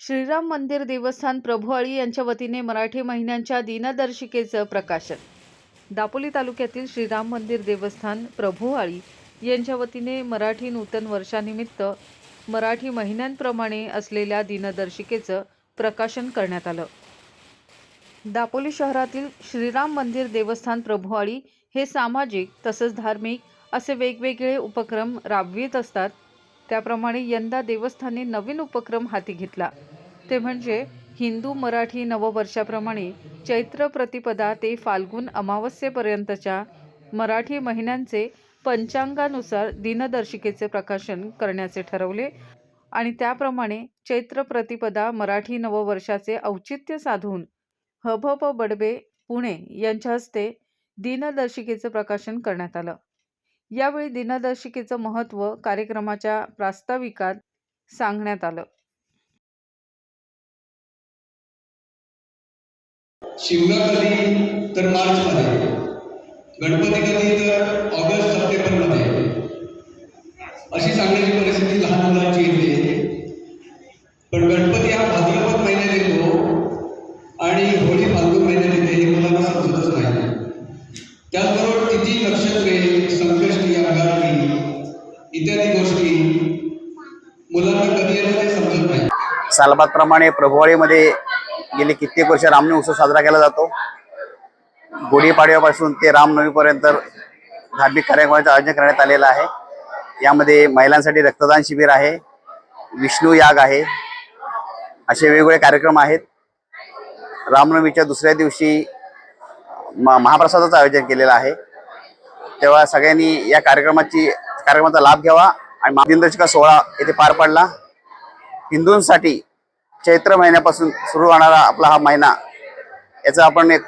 श्रीराम मंदिर देवस्थान प्रभुआळी यांच्या वतीने मराठी महिन्यांच्या दिनदर्शिकेचं प्रकाशन. दापोली तालुक्यातील श्रीराम मंदिर देवस्थान प्रभुआळी यांच्या वतीने मराठी नूतन वर्षानिमित्त मराठी महिन्यांप्रमाणे असलेल्या दिनदर्शिकेचं प्रकाशन करण्यात आलं. दापोली शहरातील श्रीराम मंदिर देवस्थान प्रभुआळी हे सामाजिक तसंच धार्मिक असे वेगवेगळे उपक्रम राबवित असतात. त्याप्रमाणे यंदा देवस्थानी नवीन उपक्रम हाती घेतला. ते म्हणजे हिंदू मराठी नववर्षाप्रमाणे चैत्र प्रतिपदा ते फाल्गुन अमावस्येपर्यंतच्या मराठी महिन्यांचे पंचांगानुसार दिनदर्शिकेचे प्रकाशन करण्याचे ठरवले आणि त्याप्रमाणे चैत्र प्रतिपदा मराठी नववर्षाचे औचित्य साधून हभप बडबे पुणे यांच्या हस्ते दिनदर्शिकेचं प्रकाशन करण्यात आलं. यावेळी दिनदर्शिकेचं महत्त्व कार्यक्रमाच्या प्रास्ताविकात सांगण्यात आलं. शिमगा कधी तर मार्चमध्ये. गणपती कधी तर ऑगस्ट सप्टेंबरमध्ये. सालबादप्रमाणे प्रभुवाळीमध्ये गेली कित्येक वर्ष रामनवमी उत्सव साजरा केला जातो. गुढीपाडव्यापासून ते रामनवमीपर्यंत धार्मिक कार्यक्रमाचं आयोजन करण्यात आलेलं आहे. यामध्ये महिलांसाठी रक्तदान शिबिर आहे. विष्णू याग आहे. असे वेगवेगळे कार्यक्रम आहेत. रामनवमीच्या दुसऱ्या दिवशी महाप्रसादाचं आयोजन केलेलं आहे. तेव्हा सगळ्यांनी या कार्यक्रमाची कार्यक्रमाचा लाभ घ्यावा. आणि दिनदर्शिका सोहळा येथे पार पडला. हिंदूंसाठी चैत्र महिन्यापासून सुरू होणारा आपला हा महिना याचा आपण एक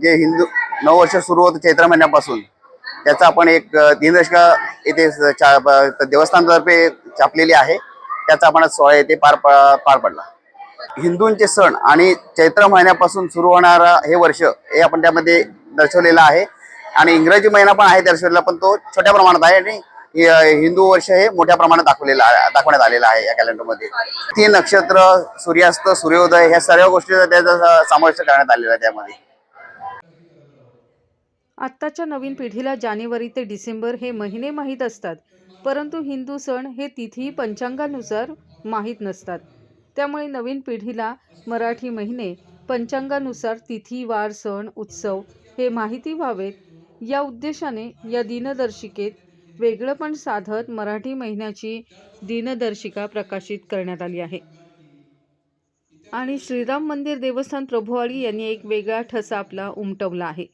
जे हिंदू नऊ वर्ष सुरू होतं चैत्र महिन्यापासून त्याचा आपण एक दिनदर्शिका येथे चा- देवस्थानतर्फे छापलेली आहे. त्याचा आपण सोहळा येथे पार पार पडला. हिंदूंचे सण आणि चैत्र महिन्यापासून सुरू होणारा हे वर्ष हे आपण त्यामध्ये दर्शवलेलं आहे. आणि इंग्रजी महिना पण आहे दर्शवलेला पण तो छोट्या प्रमाणात आहे आणि हिंदू वर्ष हे मोठ्या प्रमाणात दाखवलेलं दाखवण्यात आलेलं आहे या कॅलेंडरमध्ये तीन नक्षत्र सूर्यास्त सूर्योदय ह्या सर्व गोष्टीचा त्याचा समावेश करण्यात आलेला आहे त्यामध्ये. आत्ताच्या नवीन पिढीला जानेवारी ते डिसेंबर हे महिने माहीत असतात. परंतु हिंदू सण हे तिथी पंचांगानुसार माहीत नसतात. त्यामुळे नवीन पिढीला मराठी महिने पंचांगानुसार तिथी वार सण उत्सव हे माहिती व्हावेत. या उद्देशाने या दिनदर्शिकेत वेगळंपण साधत मराठी महिन्याची दिनदर्शिका प्रकाशित करण्यात आली आहे. आणि श्रीराम मंदिर देवस्थान प्रभुवाळी यांनी एक वेगळा ठसा आपला उमटवला आहे.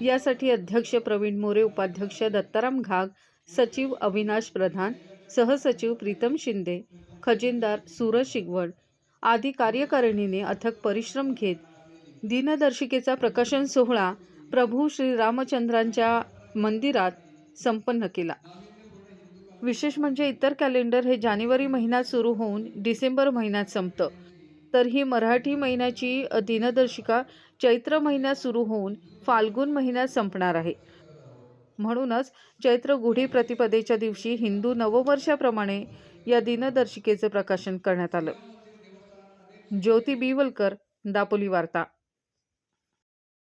यासाठी अध्यक्ष प्रवीण मोरे उपाध्यक्ष दत्ताराम घाग सचिव अविनाश प्रधान सहसचिव प्रीतम शिंदे खजिनदार सूरज शिगवण आदी कार्यकारिणीने अथक परिश्रम घेत दिनदर्शिकेचा प्रकाशन सोहळा प्रभू श्रीरामचंद्रांच्या मंदिरात संपन्न केला. विशेष म्हणजे इतर कॅलेंडर हे जानेवारी महिन्यात सुरू होऊन डिसेंबर महिन्यात संपतं. तर ही मराठी महिन्याची दिनदर्शिका चैत्र महिन्यात सुरू होऊन फाल्गुन महिन्यात संपणार आहे. म्हणूनच चैत्र गुढी प्रतिपदेच्या दिवशी हिंदू नववर्षाप्रमाणे या दिनदर्शिकेचं प्रकाशन करण्यात आलं. ज्योती बिवलकर दापोली वार्ता.